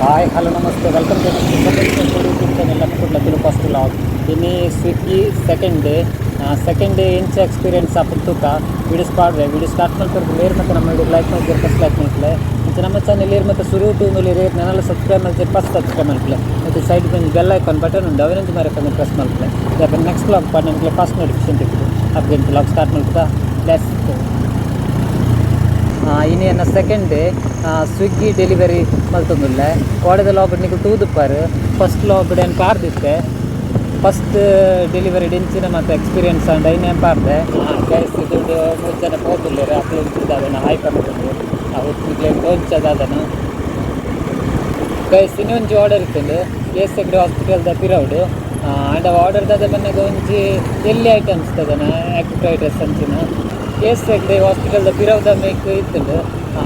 Hi, hello, ನಮಸ್ತೆ. Welcome to YouTube channel vlog ಇನ್ನು Swiggy second day second day ಇಂಚ experience ತೂಕ video start video start ಮಾಡ್ತಾರೆ ಲೇರ್ ಮತ್ತು ನಮ್ಮ ವಿಡಿಯೋ ಲೈಕ್ ಮಾಡಿ ಫಸ್ಟ್ ಲೈಕ್ ಮಾಡ್ತಾರೆ ಮತ್ತು ನಮ್ಮ ಚಾನಲ್ ಏರ್ ಮತ್ತು ಶುರು ಟು ಮೇಲೆ ರೇರ್ ನನ್ನೆಲ್ಲ ಸಬ್ಸ್ಕ್ರೈಬ್ ಮಾಡಿ ಫಸ್ಟ್ ಸಬ್ಸ್ಕ್ರೈಬ್ ಮಾಡ್ತಾರೆ ಮತ್ತು ಸೈಡ್ ಬಂದು ಬೆಲ್ ಐಕಾನ್ ಬಟನ್ ಉಂಟು ಅವನಂತ ಮರಕೊಂಡು ಪ್ರೆಸ್ ಮಾಡ್ತಾರೆ ಯಾಕಂದ್ರೆ ನೆಕ್ಸ್ಟ್ ಲಾಗ್ ಪಾಡ್ ನನಗೆ ಫಸ್ಟ್ ನೋಟಿಫಿಕೇಶನ್ ತೆಗೆದು ಅಪ್ಡೇಟ್ ಲಾಗ್ ಸ್ಟಾರ್ಟ್ ಮಾಡ್ತಾ ಲೆಸ್ ഇനി എന്നെ സെക്കൻഡ് സ്വിഗ്ഗി ഡെലിവറി മൽത്തൊന്നുമില്ല കോടതി ലോബിഡ് നിങ്ങൾ തൂതുപ്പാറ് ഫസ്റ്റ് ലോബിഡ് ഞാൻ പാർദിത്തെ ಫಸ್ಟ್ ಡೆಲಿವರಿ ಡಿಂಚಿನ ಮತ್ತು ಎಕ್ಸ್ಪೀರಿಯನ್ಸ್ ಆಂಡ್ ಐನೇ ಪಾರ್ದೆ ಗ್ಯಾಸ್ ದುಡ್ಡು ಮೂರು ಜನ ಹೋಗಿಲ್ಲರಿ ಅಪ್ಲೈ ಅದನ್ನು ಹಾಯ್ ಪಡ್ಕೊಂಡು ಆ ಹೊತ್ತಿಗೆ ತೋರಿಸೋದು ಅದನ್ನು ಗೈಸ್ ಇನ್ನೊಂದು ಆರ್ಡರ್ ಇತ್ತಂದು. ಎಸ್ ಎಕ್ಡೆ ಹಾಸ್ಪಿಟಲ್ ದ ಪಿರೌಡ್ ಆ್ಯಂಡ್ ಆ ಆರ್ಡರ್ದಾದ ಮನೆಗೆ ಒಂಜಿ ಎಲ್ಲಿ ಐಟಮ್ಸ್ ಅದನ್ನು ಆಕ್ಟಿವ್ ಅಂಚಿನ ಎಗ್ರೆ ಹಾಸ್ಪಿಟಲ್ದ ಪಿರೌದ ಮೇಕ್ ಇತ್ತು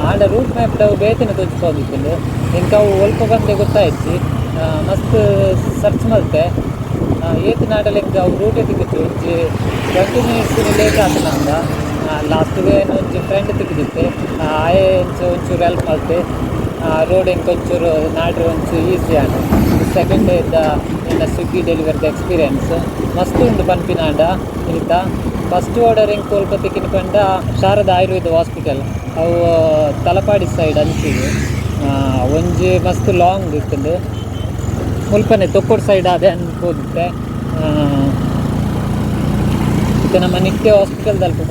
ಆಂಡ ರೂಟ್ ಮ್ಯಾಪ್ ಅವು ಬೇತಿನ ತೋಚಿಕೊಂಡಿತ್ತು ಇಂಕ ಅವು ಒಲ್ಪ ಬಂದೆ ಗೊತ್ತಾಯ್ತು ಮಸ್ತ್ ಸರ್ಚ್ ಮಲ್ತೆ ಏತ್ ನಾಡಲ್ಲಿ ಇಂಕ ಅವು ರೂಟ್ ತೆಗಿತ್ತು ಒಂಜಿ ಟ್ವೆಂಟಿ ಮಿನಿಟ್ಸ್ ಲೇಟ್ ಆತನಂದ ಲಾಸ್ಟ್ಗೆ ಒಂಜಿ ಫ್ರೆಂಡ್ ತೆಗೆದಿತ್ತೆ ಆಯೆ ಒಂಚೂರು ಒಂಚೂರು ಹೆಲ್ಪ್ ಮಾಡ್ತೆ ರೋಡ್ ಹೆಂಗೆ ಒಂಚೂರು ನಾಡ್ರೆ ಒಂಚು ಈಸಿ ಆಂಡ ಸೆಕೆಂಡ್ ಡೇ ಇದ್ದ ನನ್ನ ಸ್ವಿಗ್ಗಿ ಡೆಲಿವರಿದ ಎಕ್ಸ್ಪೀರಿಯನ್ಸ್ ಮಸ್ತ್ ಉಂಡು ಪನ್ಪಿನಾಂಡ ಇತ್ತ ಫಸ್ಟ್ ಆರ್ಡರ್ ಹೆಂಗೆ ಕಂಡ ಶಾರದ ಆಯುರ್ವೇದ ಹಾಸ್ಪಿಟಲ್ ಅವು ತಲಪಾಡಿ ಸೈಡ್ ಅಂಚಿಗೆ. ಒಂಜಿ ಮಸ್ತ್ ಲಾಂಗ್ ಇತ್ತು ಮುಲ್ಪನೆ ತೊಕ್ಕೋಡ್ ಸೈಡ್ ಅದೇ ಅನ್ಕೋದಿತ್ತೆ ಇದು ನಮ್ಮ ನಿತ್ಯ hospital ತಲುಪ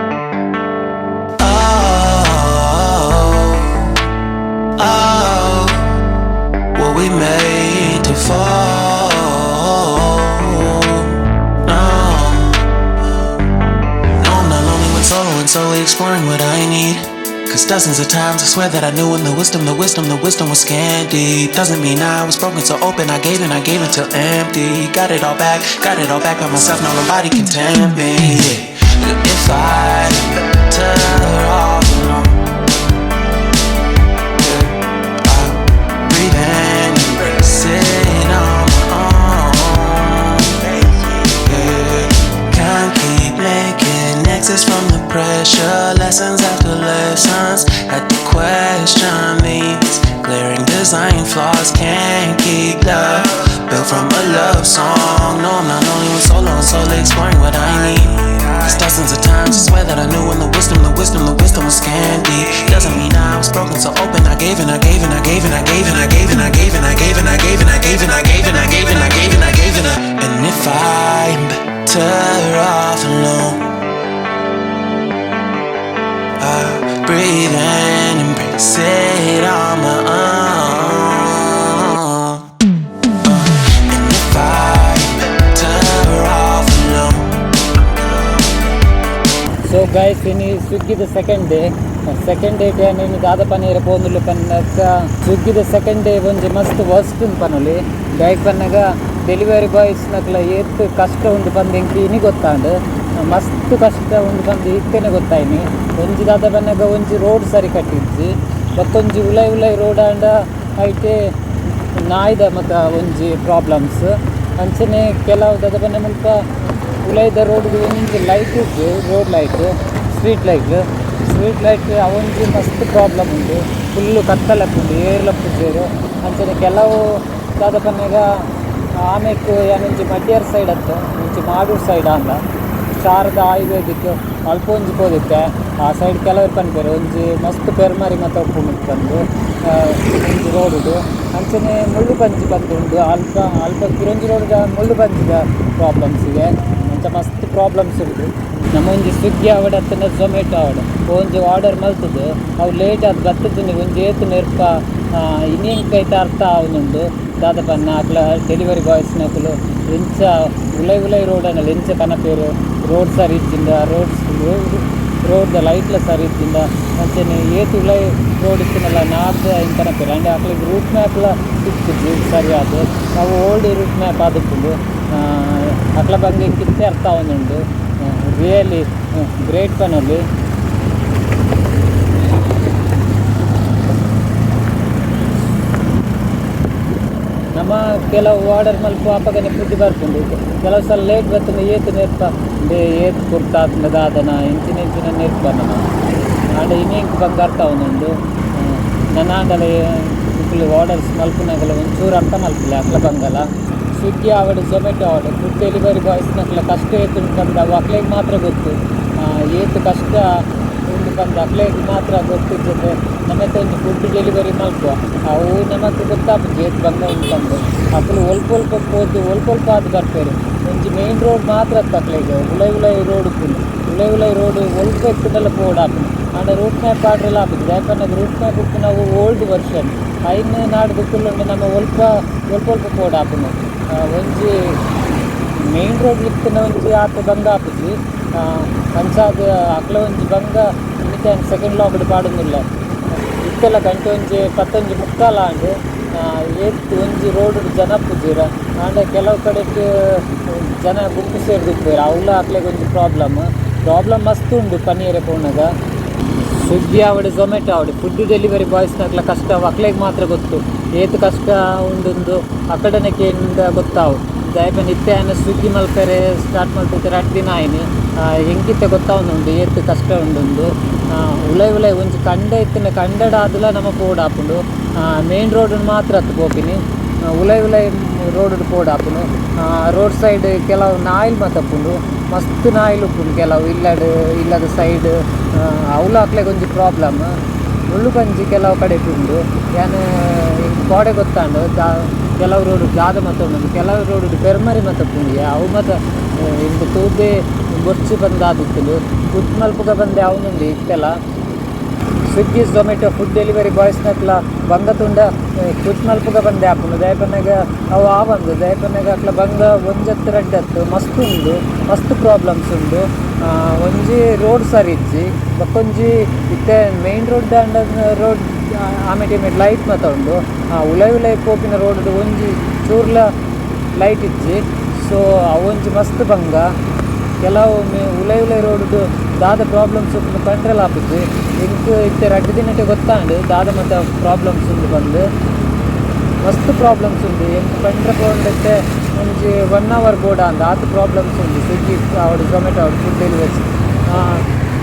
Solely exploring what I need. Cause dozens of times I swear that I knew when the wisdom, the wisdom, the wisdom was scanty. Doesn't mean I was broken so open, I gave and I gave until empty. Got it all back, got it all back by myself, now nobody can tempt me. If I turn these glaring design flaws. Can't keep love built from a love song. No, I'm not only with solo solely exploring what I need. Cause dozens of times I swear that I knew when the wisdom, the wisdom, the wisdom was candy. Doesn't mean I was broken so open. I gave and I gave and I gave and I gave and I gave and I gave and I gave and I gave and I gave and I gave and I gave and I gave and I gave and I and if I'm better off alone, I breathe in, embrace it on my own. And if I turn her off alone. So guys ಇನ್ನು the second day. Second day ಏನು ದಾದ ಪನೀರ ಪೋಂದುಲು ಪನ್ನಕ ಸುಗ್ಗಿದ second day ಒಂಜಿ ಮಸ್ತ್ worst ಪನೊಲಿ bike ಪನ್ನಗ delivery boys ನಕ್ಲ ಏತ್ ಕಷ್ಟ ಉಂಡು ಬಂದು ಎಂಕಿ ಇನಿ ಗೊತ್ತಾಂಡು ಮಸ್ತ್ ಕಷ್ಟ ಉಂಡು ಬಂದು ಇತ್ತೇನೆ ಗೊತ್ತಾಯ್ನಿ ಒಂಜಿ ದಾದ ಪನ್ನಗ ಒಂಜಿ ರೋಡ್ ಸರಿ ಕಟ್ಟಿದ್ಜಿ ಮತ್ತೊಂಜಿ ಉಲೈ ಉಲೈ ರೋಡ್ ಆಂಡ ಐಟೆ ನಾಯ್ದ ಮತ್ತು ಒಂಜಿ ಪ್ರಾಬ್ಲಮ್ಸ್ ಅಂಚನೆ ಕೆಲವು ದದ ಬನ್ನ ಮುಲ್ಪ ಉಲೈದ ರೋಡ್ ಒಂಜಿ ಲೈಟ್ ಉಂಟು road light street light street light ಅವೊಂಜಿ ಮಸ್ತ್ ಪ್ರಾಬ್ಲಮ್ ಉಂಟು. ಫುಲ್ಲು ಕತ್ತಲಪ್ಪುಂಡು ಏರ್ಲಪ್ಪು ಸೇರು ಅಂಚನೆ ಕೆಲವು ದಾದ ಪನ್ನಗ ಆಮೇಲೆ ಏನೊಂಜಿ ಮಡ್ಯಾರ್ ಸೈಡ್ ಅಂತ ಒಂಜಿ ಮಾಡೂರು ಸೈಡ್ ಅಂದ ಶಾರದಾ ಆಯುರ್ವೇದಿಕ್ ಅಲ್ಪ ಒಂಜಿ ಪೋದಿತ್ತೆ ಆ ಸೈಡ್ ಕೆಲವರು ಪನ್ಪೇರು ಒಂಜಿ ಮಸ್ತ್ ಪೆರ್ಮರಿ ಮತ್ತು ಉಪ್ಪು ಬಂದು ಒಂಜಿ ರೋಡುಡು ಅಂಚನೆ ಮುಳ್ಳು ಪಂಜಿ ಬಂದು ಉಂಡು ಅಲ್ಪ ಅಲ್ಪ ಕಿರೊಂಜಿ ರೋಡ್ ಮುಳ್ಳು ಪಂಜಿದ ಪ್ರಾಬ್ಲಮ್ಸ್ ಇದೆ. ಅಂಚ ಮಸ್ತ್ ಪ್ರಾಬ್ಲಮ್ಸ್ ಉಂಟು ನಮ್ಮ ಒಂಜಿ ಸ್ವಿಗ್ಗಿ ಆವಡ ಹತ್ತಿನ ಝೊಮ್ಯಾಟೊ ಆವಡ ಒಂಜಿ ಆರ್ಡರ್ ಮಲ್ತದು. ಅವು ಲೇಟ್ ಆದ್ ಬರ್ತದೆ ಒಂಜಿ ಏತು ನೆರ್ಪ ಇನ್ನೇಂಕೈತೆ ಅರ್ಥ ಆವನುಂಡು ದಾದ ಪನ್ನ ಅಕ್ಲ ಡೆಲಿವರಿ ಬಾಯ್ಸ್ ನಕಲು ಎಂಚ ಉಲೈ ಉಲೈ ರೋಡ್ ಅನ್ನಲ್ಲ ಎಂಚ ಕನಪೇರು. ರೋಡ್ ಸರಿದಿಂದ ರೋಡ್ಸ್ ರೋಡ್ದ ಲೈಟ್ಲ ಸರಿದಿಂದ ಮತ್ತು ಏತುಗಳ ರೋಡ್ ಇತ್ತನಲ್ಲ ನಾರ್ತ್ ಇಂಕನ ಪಿರಾಂಡಿ ಆಕ್ಲಿಗೆ ರೂಟ್ ಮ್ಯಾಪ್ಲ ಸಿಕ್ತಿದ್ದು ಸರಿಯಾದ ನಾವು ಓಲ್ಡ್ ರೂಟ್ ಮ್ಯಾಪ್ ಆದಿತ್ತು ಅಕ್ಲ ಬಗ್ಗೆ ಕಿತ್ತೆ ಅರ್ಥ ಒಂದುಂಡು ರಿಯಲಿ ಗ್ರೇಟ್ ಪನಲ್ಲಿ ನಮ್ಮ ಕೆಲವು ಆರ್ಡರ್ ಮಲ್ಪ ಅಪ್ಪಗನೆ ಪುಟ್ಟಿ ಬರ್ಕೊಂಡು ಕೆಲವು ಸಲ ಲೇಟ್ ಬರ್ತದೆ ಏತು ನೆರ್ಪ ಏತ್ ಕುರ್ತಾದ ದಾದನ ಇಂಚಿನ ಇಂಚಿನ ನಮ್ಮ ಆಂಡ ಇನ್ನೇಂಕು ಬಂಗ ಅರ್ಥ ಒಂದೊಂದು ನನ್ನ ಇಲ್ಲಿ ಆರ್ಡರ್ಸ್ ಮಲ್ಪನಾಗಲ ಒಂಚೂರು ಅರ್ಥ ಮಲ್ಪಿಲ್ಲ, ಅಕ್ಲ ಬಂಗಲ್ಲ ಸ್ವಿಗ್ಗಿ ಆವಡು ಜೊಮ್ಯಾಟೊ ಆವಡು ಫುಡ್ ಡೆಲಿವರಿ ಬಾಯ್ಸ್ನಕ್ಲ ಕಷ್ಟ ಏತು ಬಂದ ಅಕ್ಲೆಗೆ ಮಾತ್ರ ಗೊತ್ತು. ಏತು ಕಷ್ಟ ಒಂದು ಬಂದ, ಅಕ್ಲೆಗೆ ಮಾತ್ರ ಗೊತ್ತಿರ್ತದೆ ನಮ್ಮತ್ತೆ ಒಂದು ಫುಡ್ ಡೆಲಿವರಿ ಮಲ್ಪುವ ಅವು ನಮಗೆ ಗೊತ್ತಾಗ್ತದೆ ಏತ್ ಬಂದ ಉಂಟು ಬಂದು ಅಕ್ಕಲು ಒಲ್ಪ ಒಲ್ಪ ಹೋದು ಒಲ್ಪ ಒಲ್ಪ ಅದು ಬರ್ತಾರೆ. ಒಂಜಿ ಮೇನ್ ರೋಡ್ ಮಾತ್ರ ಅಕ್ಲೆಗೆ ಉಲೈ ಉಲೈ ರೋಡ್ ಉಲೈ ಉಲೈ ರೋಡ್ ಒಲ್ಪ ಎಕ್ಕುಂಡೆಲ್ಲ ಬೋರ್ಡ್ ಹಾಕುದು ಆಂಡ ರೂಟ್ ಮ್ಯಾಪ್ ಆಡ್ರೆಲ್ಲ ಹಾಕುದು ಯಾಕಂದ್ರೆ ರೂಟ್ ಮ್ಯಾಪ್ ಉಪ್ಪು ನಾವು ಓಲ್ಡ್ ವರ್ಷನ್ ಐನ್ ನಾಡು ಬುಕ್ಕಲ್ಲೊಂದು ನಮ್ಮ ಒಲ್ಪ ಒಲ್ಪ ಒಲ್ಪ ಬೋರ್ಡ್ ಹಾಕುನು ಒಂಜಿ ಮೇನ್ ರೋಡ್ ಲಿಪ್ಪಿನ ಒಂಜಿ ಆತ ಬಂಗ ಆಪುಜಿ ಪಂಚಾದ ಅಕ್ಲ ಒಂಜಿ ಬಂಗ ಇನ್ನಿತ ಸೆಕೆಂಡ್ ಲಾಕ್ಡ್ ಪಾಡುದಿಲ್ಲ ಇತ್ತೆಲ್ಲ ಗಂಟೆ ಒಂಜಿ ಪತ್ತೊಂಜಿ ಮುಕ್ಕಾಲ ಆಂಡ್ ಏತ್ ಒಂಜಿ ರೋಡ್ ಜನ ಪುಜೀರ. ಆಂಡ ಕೆಲವು ಕಡೆಗ್ ಜನ ಗುಂಪು ಸೇರಿದಿಪ್ಪೇರ ಅವುಲ ಅಕ್ಲೆಗ್ ಒಂಜಿ ಪ್ರಾಬ್ಲಮ್. ಪ್ರಾಬ್ಲಮ್ ಮಸ್ತ್ ಉಂಡು ಪನ್ನೀರೆ ಪೋನಾಗ ಸ್ವಿಗ್ಗಿ ಆವಡೆ ಝೊಮ್ಯಾಟೊ ಆವಡೆ ಫುಡ್ ಡೆಲಿವರಿ ಬಾಯ್ಸ್ನಾಗ್ಲ ಕಷ್ಟ, ಅಕ್ಲೆಗ್ ಮಾತ್ರ ಗೊತ್ತು. ಏತು ಕಷ್ಟ ಉಂಡೊಂದು ಅಕಡನಕ್ಕೆಯಿಂದ ಗೊತ್ತಾವು. ದಯಪನ್ ಇತ್ತೆ ಸ್ವಿಗ್ಗಿ ಮಲ್ಪೆರೆ ಸ್ಟಾರ್ಟ್ ಮಲ್ಪುತ್ತಾರೆ ಅಟ್ ದಿನ ಹೆಂಗಿತ್ತೆ ಗೊತ್ತಾವೊಂದುಂಡು ಏತ್ ಕಷ್ಟ ಉಂಡುಂದು ಉಲೈ ಉಲೈ ಒಂಜಿ ಕಂಡ ಇತ್ತಿನ ಕಂಡಡ ಆದುಲ ನಮ ಪೋಡ್ ಆಪುಂಡು ಮೇನ್ ರೋಡ್ ಮಾತ್ರ ಹತ್ತು ಪೋಪಿನಿ ಉಲೈ ಉಲೈ ರೋಡ್ ಪೋಡ್ ಆಪುನು ರೋಡ್ ಸೈಡ್ ಕೆಲವು ನಾಯಿಲ್ ಮತ್ತಪ್ಪುಂಡು ಮಸ್ತ್ ನಾಯಿಲ್ ಉಪ್ಪುಂಡು ಕೆಲವು ಇಲ್ಲಡ್, ಇಲ್ಲದ ಸೈಡ್ ಅವಳು ಹಾಕ್ಲಿಕ್ಕೆ ಒಂಜಿ ಪ್ರಾಬ್ಲಮ್ ಮುಳ್ಳು ಕಂಜಿ ಕೆಲವು ಕಡೆ ಉಂಡು ಯಾನು ಕೋಡೆ ಗೊತ್ತಾಂಡು ಕೆಲವು ರೋಡ್ ಜಾದ ಮತ್ತೊಂದು ಕೆಲವು ರೋಡ್ ಪೆರ್ಮರಿ ಮತ್ತ ಉಂಡು ಅವು ಮತ್ತ ಇಂದು ತೂಬೆ ಬೊಚ್ಚಿ ಬಂದು ಆದಿತ್ತು ಮಲ್ಪುಗ ಬಂದೆ ಅವನುಂಡು ಇತ್ತೆಲ್ಲ. ಸ್ವಿಗ್ಗಿ ಝೊಮೆಟೊ ಫುಡ್ ಡೆಲಿವರಿ ಬಾಯ್ಸ್ನಕ್ಲ ಬಂಗ ತುಂಡ ಕುತ್ಮಲ್ಪುಗ ಬಂದೆ ಆಪುಂಡು ದಯಪನ್ನಾಗ ಅವು ಆ ಬಂದು ದಯಪನ್ನಾಗ ಅಕ್ಲ ಬಂಗ ಒಂಜತ್ತು ರಡ್ಡತ್ತು. ಮಸ್ತ್ ಉಂಡು, ಮಸ್ತ್ ಪ್ರಾಬ್ಲಮ್ಸ್ ಉಂಡು. ಒಂಜಿ ರೋಡ್ ಸರಿ ಇಜ್ಜಿ. ಬಕ್ಕೊಂಜಿ ಇತ್ತೆ ಮೇನ್ ರೋಡ್ ಅಂಡ ರೋಡ್ ಆಮೇಲೆ ಟೈಮ್ ಲೈಟ್ ಮಾತ ಉಂಡು. ಉಲೈ ಉಲೈ ಪೋಪಿನ ರೋಡ್ ಒಂಜಿ ಚೂರ್ಲ ಲೈಟ್ ಇಜ್ಜಿ. ಸೊ ಅವೊಂಜಿ ಮಸ್ತ್ ಬಂಗ ಕೆಲವು ಮೇ ಉಲೈ ಉಲೈ ರೋಡ್ದು ದಾದ ಪ್ರಾಬ್ಲಮ್ಸ್ ಕಂಟ್ರೋಲ್ ಆಪುಜಿ ಇಂಕ್ ಇತ್ತೆ ರಡ್ಡು ದಿನಕ್ಕೆ ಗೊತ್ತಾಂಡು ದಾದ ಮತ್ತೆ ಪ್ರಾಬ್ಲಮ್ಸ್ ಉಂಡು ಬಂದು. ಮಸ್ತ್ ಪ್ರಾಬ್ಲಮ್ಸ್ ಉಂಡು ಎಂಕ್ ಪಂಡ್ರೆ ಪೋಂಡತ್ತೆ ಒಂಜಿ ಒನ್ ಅವರ್ ಬೋರ್ಡ್ ಅಂದ. ಆತ ಪ್ರಾಬ್ಲಮ್ಸ್ ಉಂಡು ಸ್ವಿಗ್ಗಿ ಅವಡು ಝೊಮೆಟೊ ಅವಡು ಫುಡ್ ಡೆಲಿವರ್ಸ್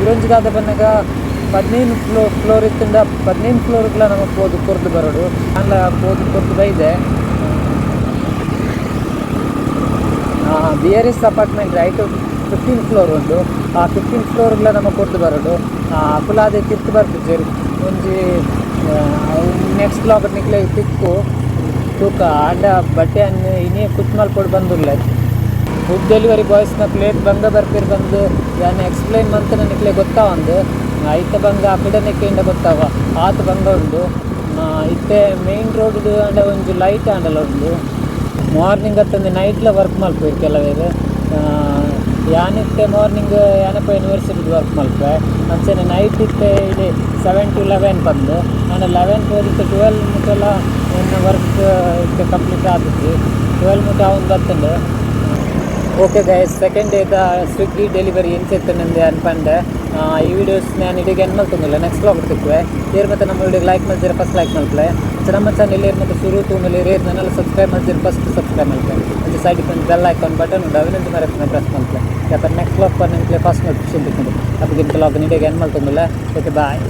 ಇರೊಂಜಿ ದಾದ ಬಂದಾಗ ಹದಿನೈದು ಫ್ಲೋ ಫ್ಲೋರ್ ಇತ್ತಿಂದ ಹದಿನೈದು ಫ್ಲೋರ್ಗಳ ನಮಗೆ ಪೋದು ಕೊರ್ದು ಬರೋಡು ಅಲ್ಲ, ಪೋದು ಕೊರ್ದು ಬೈದೆ. B R S apartment right fifteen floor ಉಂಡು ಆ ಫಿಫ್ಟೀನ್ ಫ್ಲೋರ್ಗಳ ನಮ್ಮ ಕೊರ್ದು ಬರೋಡು ಅಕುಲಾದೆ ತಿರ್ತು ಬರ್ತಿದ್ದೇವೆ ಒಂಜಿ ನೆಕ್ಸ್ಟ್ ಬ್ಲಾಗ್ ನಿಕ್ಲೆ ತಿಕ್ಕು ತೂಕ ಆಂಡ ಬಟ್ಟೆ ಅನ್ನು, ಇನ್ನೇ ಕುತ್ ಕೊಡು ಬಂದುಲ್ಲ. ಫುಡ್ ಡೆಲಿವರಿ ಬಾಯ್ಸ್ನ ಪ್ಲೇಟ್ ಬಂಗ ಬರ್ತೀರಿ ಬಂದು ಯಾನ್ ಎಕ್ಸ್ಪ್ಲೈನ್ ಮಂತನ ಗೊತ್ತಾ ಗೊತ್ತಾವಂದು ಐತ ಬಂಗ ಆ ಕಡೆನೆಕ್ಕೆಂಡ ಗೊತ್ತಾವ. ಆತ ಬಂಗ ಉಂಡು. ಇತ್ತೆ ಮೇನ್ ರೋಡ್ ಅಂಡ ಒಂದು ಲೈಟ್ ಆಂಡಲ ಉಂಡು. ಮಾರ್ನಿಂಗ್ ಹತ್ತಂದು ನೈಟ್ಲ ವರ್ಕ್ ಮಲ್ಪೇರು ಕೆಲವೇ ಯಾನಿತ್ತೆ ಮಾರ್ನಿಂಗ್ ಯಾನಪ್ಪ ಯೂನಿವರ್ಸಿಟಿದು ವರ್ಕ್ ಮಲ್ಪೆ ಅಂಚನೆ ನೈಟ್ ಇತ್ತೆ ಇಲ್ಲಿ ಸೆವೆನ್ ಟು ಲೆವೆನ್ ಬಂದು, ನಾನು ಲೆವೆನ್ ಹೋದಿತ್ತು ಟ್ವೆಲ್ ಮುಟ್ಟೆಲ್ಲ ನನ್ನ ವರ್ಕ್ ಇತ್ತು ಕಂಪ್ಲೀಟ್ ಆದಿತ್ತು ಟ್ವೆಲ್ ಮುಟ್ಟ ಅವ್ನು ಬರ್ತಂಡು ಓಕೆ ಗೈಸ್ ಸೆಕೆಂಡ್ ಡೇದ ಸ್ವಿಗ್ಗಿ ಡೆಲಿವರಿ ಎಂಚೆತ್ತು ನಂದು ಅನ್ಪಂಡೆ ಈ ವಿಡಿಯೋಸ್ ನಾನು ಇಡೀ ಏನು ಮಾಡ್ತೊಂದಿಲ್ಲ ನೆಕ್ಸ್ಟ್ ಬ್ಲಾಗ್ ಸಿಕ್ಕುವೆ ಏರ್ ಮತ್ತೆ ನಮ್ಮ ವಿಡಿಯೋಗೆ ಲೈಕ್ ಮಾಡಿದ್ರೆ ಫಸ್ಟ್ ಲೈಕ್ ಮಾಡ್ಲೆ ಮತ್ತೆ ನಮ್ಮ ಚಾನಲ್ ಏರ್ ಮತ್ತೆ ಶುರು ತೂಮೇಲೆ ಏರ್ ನನ್ನೆಲ್ಲ ಸಬ್ಸ್ಕ್ರೈಬ್ ಮಾಡಿದ್ರೆ ಫಸ್ಟ್ ಸಬ್ಸ್ಕ್ರೈಬ್ ಮಾಡ್ಲೆ ಮತ್ತೆ ಸೈಡ್ ಇಪ್ಪತ್ತು ಬೆಲ್ ಐಕಾನ್ ಬಟನ್ ಉಂಟು ಅವಿನಂತ ಮರೆ ಪ್ರೆಸ್ ಮಾಡ್ಲೆ ಯಾಕಂದ್ರೆ ನೆಕ್ಸ್ಟ್ ಬ್ಲಾಗ್ ಪರ್ ನಿಮಗೆ ಫಸ್ಟ್ ನೋಟಿಫಿಕೇಶನ್ ತಿಕ್ಕೊಂಡು ಅದಕ್ಕೆ ಬ್ಲಾಗ್ ನಿಡಿಗೆ ಏನು ಮಾಡ್ತೊಂದಿಲ್ಲ ಓಕೆ ಬಾಯ್